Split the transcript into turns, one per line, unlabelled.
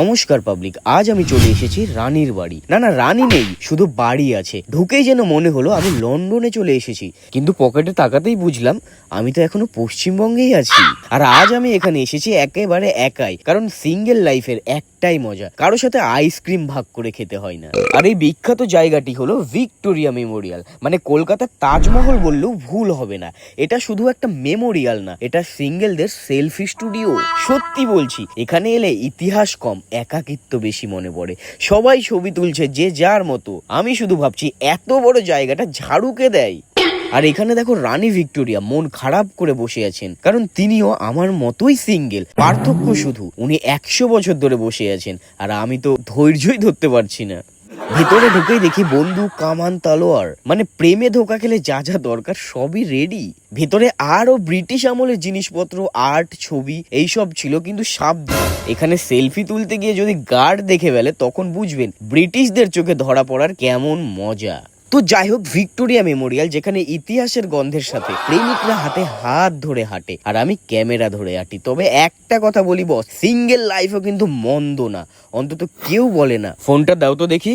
নমস্কার পাবলিক আজ আমি চলে এসেছি রানীর বাড়ি। না না, রানী নেই, শুধু বাড়ি আছে। ঢুকেই যেন মনে হলো আমি লন্ডনে চলে এসেছি। কিন্তু পকেটে তাকাতেই বুঝলাম, আমি তো এখনও পশ্চিমবঙ্গেই আছি। আর আজ আমি এখানে এসেছি একেবারে একাই, কারণ সিঙ্গেল লাইফের একটাই মজা। কারোর সাথে আইসক্রিম ভাগ করে খেতে হয় না। আর এই বিখ্যাত জায়গাটি হলো ভিক্টোরিয়া মেমোরিয়াল। মানে কলকাতার তাজমহল বললেও ভুল হবে না। এটা শুধু একটা মেমোরিয়াল না, এটা সিঙ্গেলদের সেলফি স্টুডিও সত্যি বলছি, এখানে এলে ইতিহাস কম একাকিত্ব বেশি মনে পড়ে। সবাই ছবি তুলছে যে যার মতো। আমি শুধু ভাবছি, এত বড় জায়গাটা ঝাড়ুকে দেয়। আর এখানে দেখো রানী ভিক্টোরিয়া মন খারাপ করে বসে আছেন। কারণ তিনিও আমার মতোই সিঙ্গেল। পার্থক্য শুধু, উনি একশো বছর ধরে বসে আছেন। আর আমি তো ধৈর্যই ধরতে পারছি না। ভিতরে ঢুকেই দেখি বন্দুক, কামান, তালোয়ার। মানে প্রেমে ধোকা খেলে যা যা দরকার সবই রেডি ভেতরে আরও ব্রিটিশ আমলের জিনিসপত্র আর্ট ছবি, এইসব ছিল, কিন্তু সাবধান। এখানে সেলফি তুলতে গিয়ে যদি গার্ড দেখে ফেলে, তখন বুঝবেন ব্রিটিশদের চোখে ধরা পড়ার কেমন মজা। তো যাই হোক, ভিক্টোরিয়া মেমোরিয়াল, যেখানে ইতিহাসের গন্ধের সাথে প্রেমিকরা হাতে হাত ধরে হাঁটে, আর আমি ক্যামেরা ধরে হাঁটি। তবে একটা কথা বলি বস সিঙ্গেল লাইফও কিন্তু মন্দ না। অন্তত কেউ বলে না। ফোনটা দাও তো দেখি।